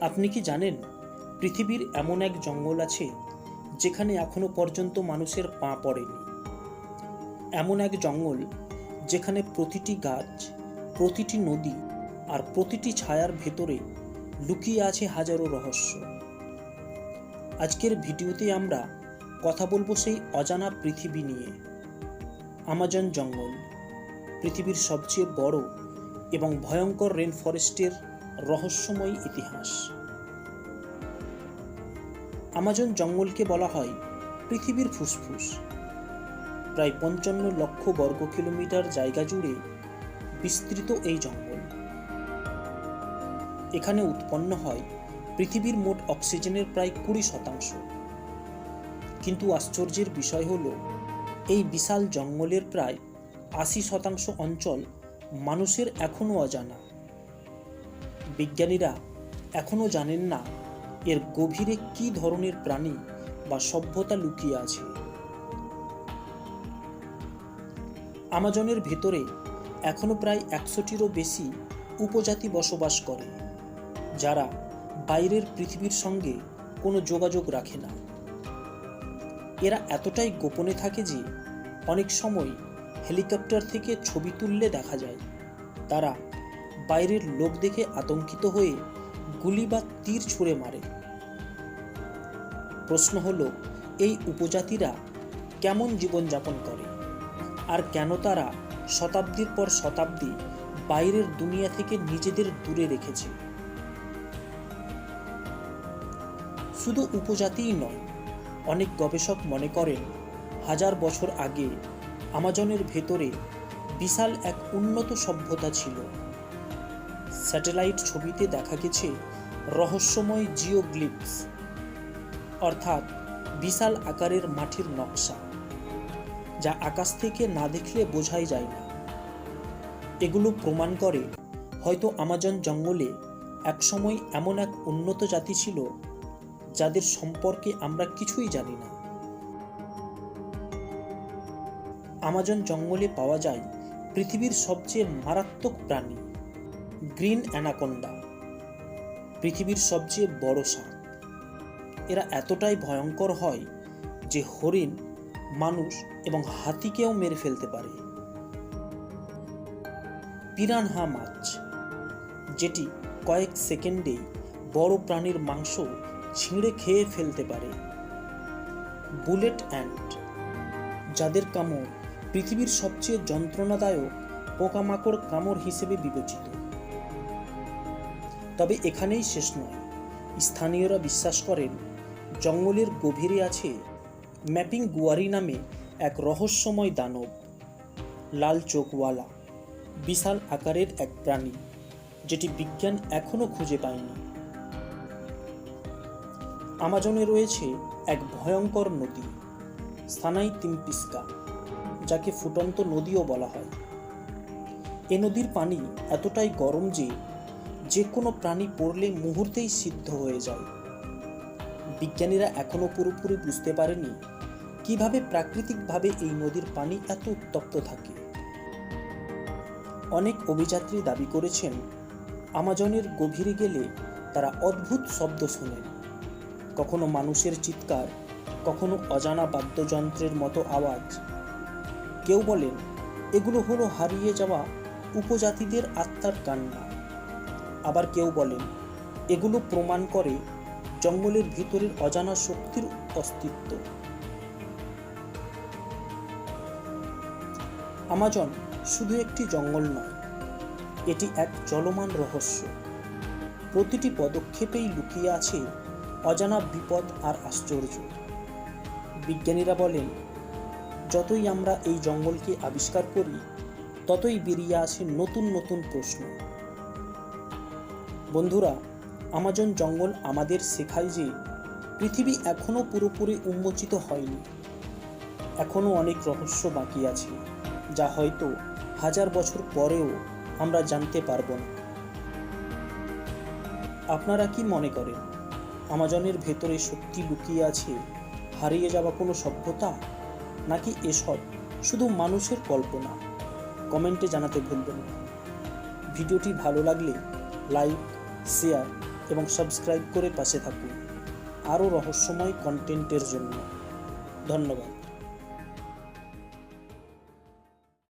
আপনি কি জানেন, পৃথিবীর এমন এক জঙ্গল আছে যেখানে এখনও পর্যন্ত মানুষের পা পড়েনি? এমন এক জঙ্গল যেখানে প্রতিটি গাছ, প্রতিটি নদী আর প্রতিটি ছায়ার ভেতরে লুকিয়ে আছে হাজারো রহস্য। আজকের ভিডিওতে আমরা কথা বলব সেই অজানা পৃথিবী নিয়ে। আমাজন জঙ্গল, পৃথিবীর সবচেয়ে বড় এবং ভয়ঙ্কর রেন ফরেস্টের রহস্যময় ইতিহাস। আমাজন জঙ্গলকে বলা হয় পৃথিবীর ফুসফুস। প্রায় পঞ্চান্ন লক্ষ বর্গ কিলোমিটার জায়গা জুড়ে বিস্তৃত এই জঙ্গল। এখানে উৎপন্ন হয় পৃথিবীর মোট অক্সিজেনের প্রায় কুড়ি শতাংশ। কিন্তু আশ্চর্যের বিষয় হল, এই বিশাল জঙ্গলের প্রায় আশি শতাংশ অঞ্চল মানুষের এখনও অজানা। বিজ্ঞানীরা এখনও জানেন না এর গভীরে কী ধরনের প্রাণী বা সভ্যতা লুকিয়ে আছে। আমাজনের ভেতরে এখনও প্রায় একশোটিরও বেশি উপজাতি বসবাস করে, যারা বাইরের পৃথিবীর সঙ্গে কোনো যোগাযোগ রাখে না। এরা এতটাই গোপনে থাকে যে অনেক সময় হেলিকপ্টার থেকে ছবি তুললে দেখা যায়, তারা বাইরের লোক দেখে আতঙ্কিত হয়ে গুলি বা তীর ছুঁড়ে মারে। প্রশ্ন হলো, এই উপজাতিরা কেমন জীবনযাপন করে? আর কেন তারা শতাব্দীর পর শতাব্দী বাইরের দুনিয়া থেকে নিজেদের দূরে রেখেছে? শুধু উপজাতিই নয়, অনেক গবেষক মনে করেন, হাজার বছর আগে আমাজনের ভেতরে বিশাল এক উন্নত সভ্যতা ছিল। স্যাটেলাইট ছবিতে দেখা গেছে রহস্যময় জিওগ্লিপস, অর্থাৎ বিশাল আকারের মাটির নকশা, যা আকাশ থেকে না দেখলে বোঝাই যায় না। এগুলো প্রমাণ করে হয়তো আমাজন জঙ্গলে একসময় এমন এক উন্নত জাতি ছিল যাদের সম্পর্কে আমরা কিছুই জানি না। আমাজন জঙ্গলে পাওয়া যায় পৃথিবীর সবচেয়ে মারাত্মক প্রাণী। গ্রিন অ্যানাকোন্ডা, পৃথিবীর সবচেয়ে বড় সাপ। এরা এতটাই ভয়ঙ্কর হয় যে হরিণ, মানুষ এবং হাতিকেও মেরে ফেলতে পারে। পিরানহা মাছ, যেটি কয়েক সেকেন্ডেই বড় প্রাণীর মাংস ছিঁড়ে খেয়ে ফেলতে পারে। বুলেট অ্যান্ট যাদের কামড় পৃথিবীর সবচেয়ে যন্ত্রণাদায়ক পোকামাকড় কামড় হিসেবে বিবেচিত। তবে এখানেই শেষ নয়। স্থানীয়রা বিশ্বাস করেন, জঙ্গলের গভীরে আছে ম্যাপিং গুয়ারি নামে এক রহস্যময় দানব। লাল চোখওয়ালা, বিশাল আকারের এক প্রাণী, যেটি বিজ্ঞান এখনও খুঁজে পায়নি। আমাজনে রয়েছে এক ভয়ঙ্কর নদী, স্থানাই তিমপিস্কা, যাকে ফুটন্ত নদীও বলা হয়। এ নদীর পানি এতটাই গরম যে যে কোনো প্রাণী পড়লে মুহূর্তেই সিদ্ধ হয়ে যায়। বিজ্ঞানীরা এখনও পুরোপুরি বুঝতে পারেনি কীভাবে প্রাকৃতিকভাবে এই নদীর পানি এত উত্তপ্ত থাকে। অনেক অভিযাত্রী দাবি করেছেন, আমাজনের গভীরে গেলে তারা অদ্ভুত শব্দ শোনেন। কখনো মানুষের চিৎকার, কখনো অজানা বাদ্যযন্ত্রের মতো আওয়াজ। কেউ বলেন, এগুলো হলো হারিয়ে যাওয়া উপজাতিদের আত্মার কান্না। আবার কেউ বলেন, এগুলো প্রমাণ করে জঙ্গলের ভিতরের অজানা শক্তির অস্তিত্ব। আমাজন শুধু একটি জঙ্গল নয়, এটি এক চলমান রহস্য। প্রতিটি পদক্ষেপেই লুকিয়ে আছে অজানা বিপদ আর আশ্চর্য। বিজ্ঞানীরা বলেন, যতই আমরা এই জঙ্গলকে আবিষ্কার করি, ততই বেরিয়ে আসে নতুন নতুন প্রশ্ন। বন্ধুরা, আমাজন জঙ্গল আমাদের শেখায় যে পৃথিবী এখনও পুরোপুরি উন্মোচিত হয়নি। এখনও অনেক রহস্য বাকি আছে, যা হয়তো হাজার বছর পরেও আমরা জানতে পারব না। আপনারা কি মনে করেন, আমাজনের ভেতরে সত্যি লুকিয়ে আছে হারিয়ে যাওয়া কোনো সভ্যতা? নাকি এসব শুধু মানুষের কল্পনা? কমেন্টে জানাতে ভুলবেন না। ভিডিওটি ভালো লাগলে লাইক শেয়ার এবং সাবস্ক্রাইব করে পাশে থাকুন। আরও রহস্যময় কন্টেন্টের জন্য। ধন্যবাদ।